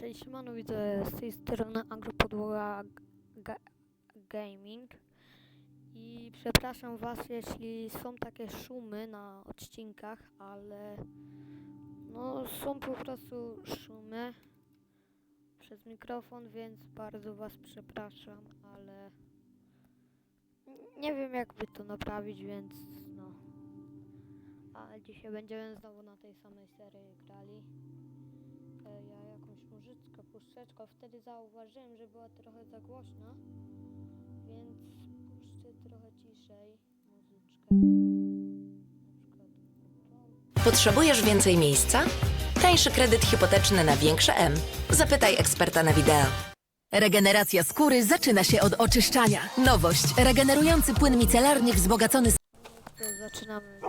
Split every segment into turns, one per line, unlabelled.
Cześć, siemano, widzę z tej strony Agropodłoga Ga Gaming i przepraszam was, jeśli są takie szumy na odcinkach, ale no są po prostu szumy przez mikrofon, więc bardzo was przepraszam, ale nie wiem jakby to naprawić, więc no. A dzisiaj będziemy znowu na tej samej serii grali e, ja jakąś muzyczkę, puszczeczkę. Wtedy zauważyłem, że była trochę za głośna, więc puszczę trochę ciszej muzyczkę.
Potrzebujesz więcej miejsca? Tańszy kredyt hipoteczny na większe M. Zapytaj eksperta na wideo.
Regeneracja skóry zaczyna się od oczyszczania. Nowość. Regenerujący płyn micelarny wzbogacony
To zaczynamy.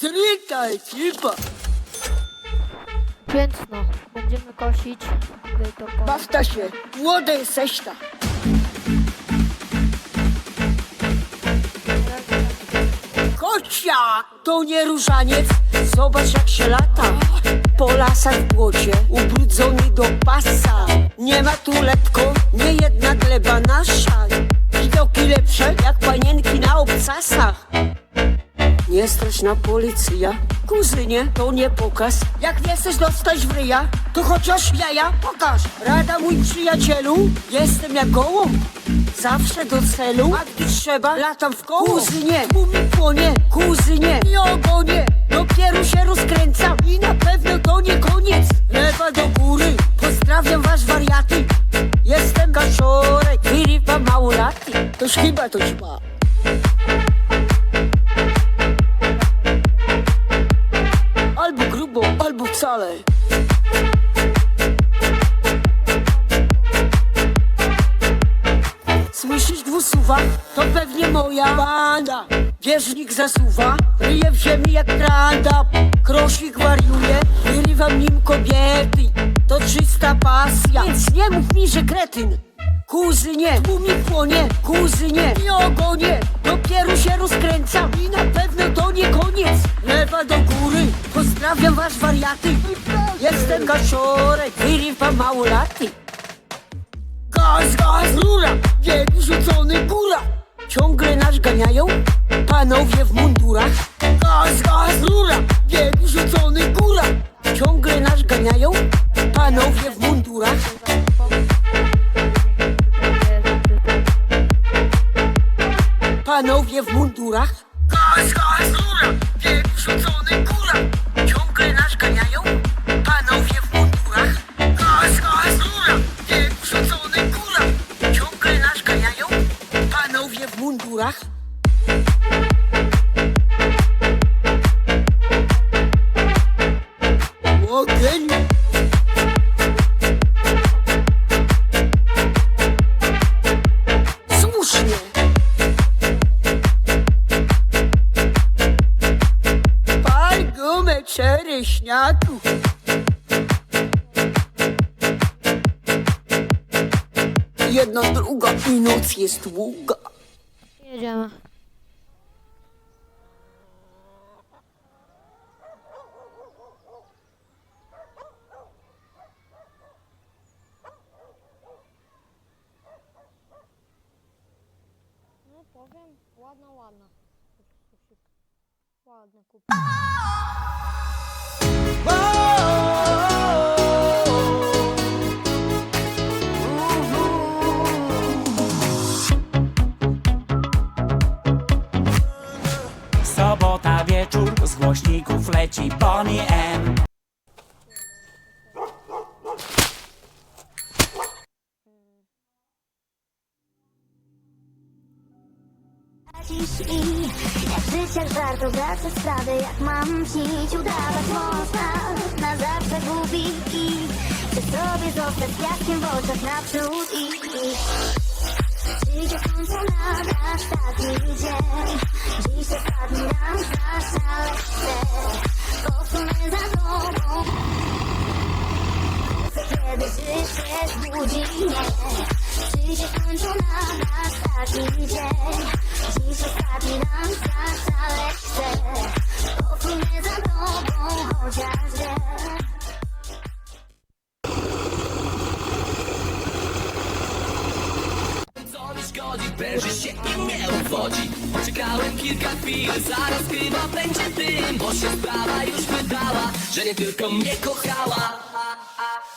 Zryta ekipa!
Więc no, będziemy kosić. To
Bawta się, młode jesteś ta. Kocia! To nie różaniec, zobacz jak się lata. Po lasach w błocie, ubrudzony do pasa. Nie ma tu lepko, nie jedna gleba nasza. Widoki lepsze, jak panienki na obcasach. Nie straszna policja, kuzynie, to nie pokaz. Jak nie chcesz dostać w ryja, to chociaż jaja pokaż. Rada mój przyjacielu, jestem jak gołąb. Zawsze do celu, a gdy trzeba, latam w koło. Kuzynie, mu mi płonie, kuzynie, nie ogonie. Dopiero się rozkręcam i na pewno to nie koniec. Lewa do góry, pozdrawiam was wariaty. Jestem kaczorek, wyrywa małolaty. Toż chyba to ćma. Wcale. Słyszysz dwusuwa? To pewnie moja banda. Wieżnik zasuwa, ryje w ziemi jak tranda. Krosik wariuje, wyrywam nim kobiety. To czysta pasja, więc nie mów mi, że kretyn. Kuzynie, tu mi płonie, kuzynie, nie ogonie. Dopiero się rozkręcam i na pewno to nie koniec. Lewa do góry, pozdrawiam was wariaty. Jestem gasiorek, wyrywam małolaty. Gaz, gaz, rura, bieg rzucony góra. Ciągle nas ganiają panowie w mundurach. Gaz, gaz, rura, bieg rzucony góra. Ciągle nas ganiają panowie w mundurach Panowie w mundurach Gaz, gaz, rura, bieg czereśniaku Jedna druga i noc jest długa
Jedziemy. No powiem, ładna, ładna. Ładne kup.
Głośników leci Bonnie M.
Dziś i jak w życiach warto brać sobie sprawę Jak mam śnić, udawać można Na zawsze gubi i Przy sobie zostać piaskiem w oczach naprzód i i ostatni dzień. Dziś ostatni raz, nasz ale chcę za tobą Kiedy życie zbudzi mnie. Się skończył nam ostatni dzień? Dziś ostatni raz, nasz ale za tobą,
i mnie uwodzi Poczekałem kilka chwil, zaraz chyba będzie dym Bo się sprawa już wydała, że nie tylko mnie kochała.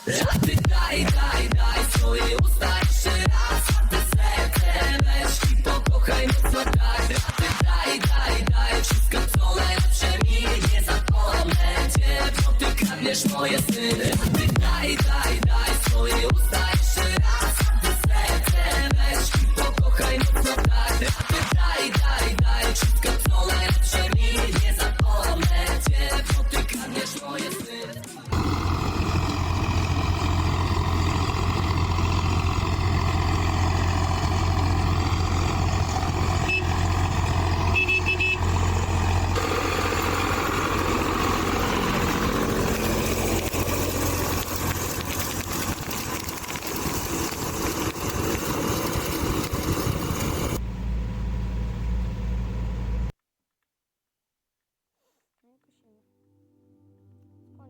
A ty daj, daj, daj swoje usta jeszcze raz. A ty serce weź pokochaj mocno tak. A ty daj, daj, daj wszystko co najlepsze mi. Nie zapomnę cię, bo ty kradniesz moje sny A ty daj, daj,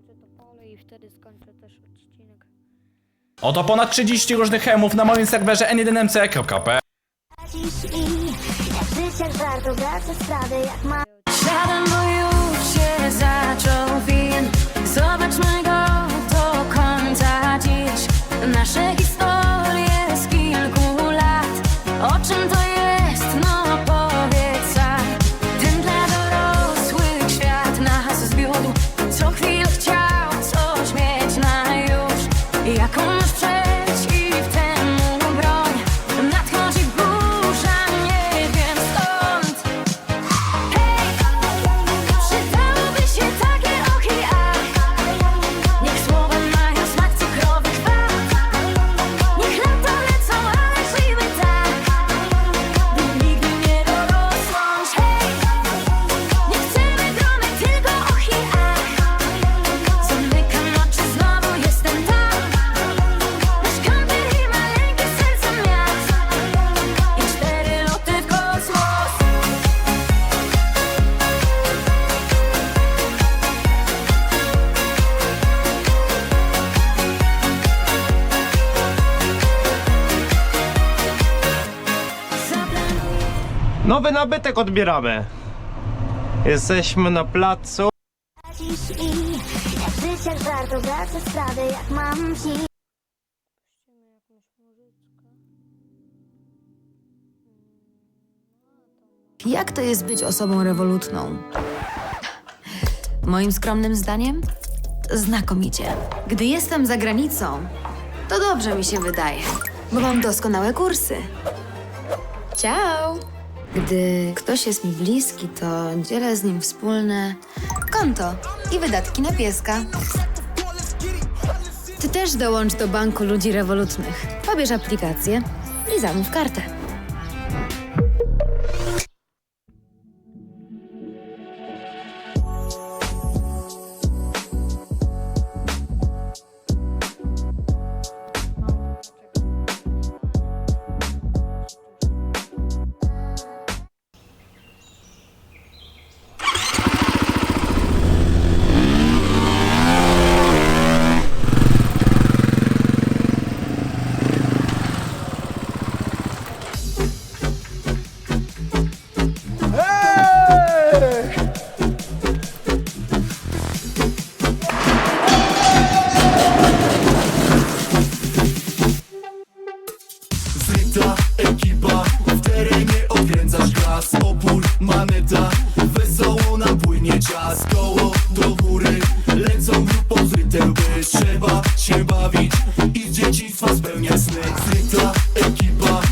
Skończę to pole i wtedy skończę też odcinek.
Oto ponad 30 różnych hemów na moim serwerze n1mc.pl
Dziś i jak brać ze sprawy jak mam
Nowy nabytek odbieramy. Jesteśmy na placu.
dziś i jak warto sprawy mam dziś.
Jak to jest być osobą rewolutną? Moim skromnym zdaniem? Znakomicie. Gdy jestem za granicą, to dobrze mi się wydaje, bo mam doskonałe kursy. Ciao! Gdy ktoś jest mi bliski, to dzielę z nim wspólne konto i wydatki na pieska. Ty też dołącz do banku ludzi rewolutnych. Pobierz aplikację i zamów kartę.
Dzieciństwa spełniać sny Zryta ekipa, w terenie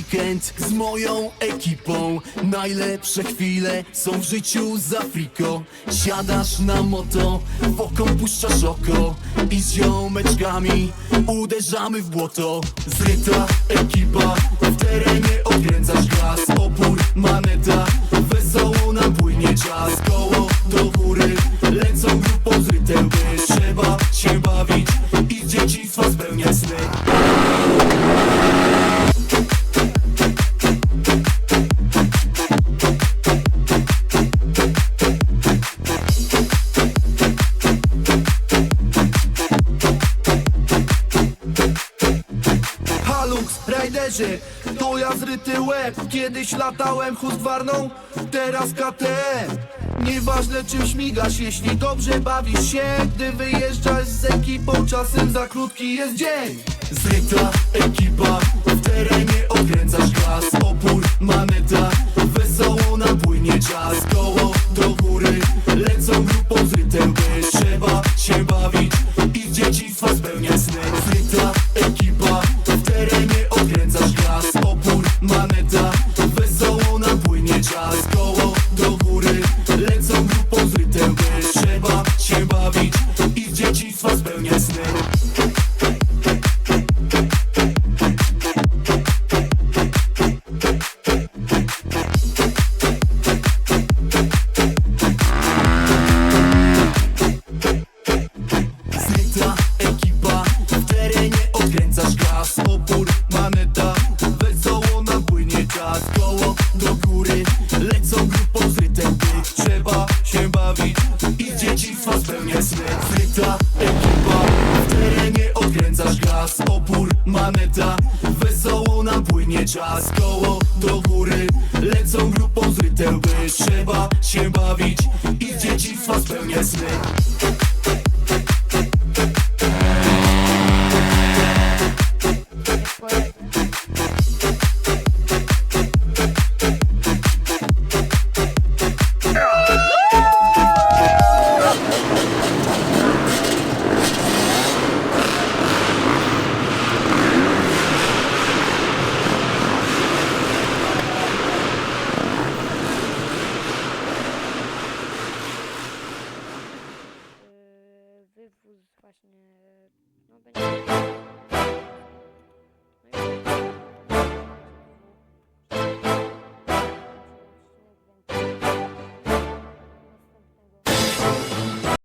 weekend z moją ekipą. Najlepsze chwile są w życiu z Afriko. Siadasz na moto, w oko puszczasz oko I z ziomeczkami uderzamy w błoto. Zryta ekipa, w terenie odkręcasz gaz. Opór, maneta, wesoło nam płynie czas. Koło do góry, lecą grupą zryte łby Kiedyś latałem chustwarną, teraz KTM Nieważne czym śmigasz, jeśli dobrze bawisz się. Gdy wyjeżdżasz z ekipą, czasem za krótki jest dzień. Zryta ekipa, w terenie odkręcasz gaz Opór, maneta, wesoło napłynie czas. Koło do góry, lecą grupą z rytem, trzeba się bawić.
Christmas.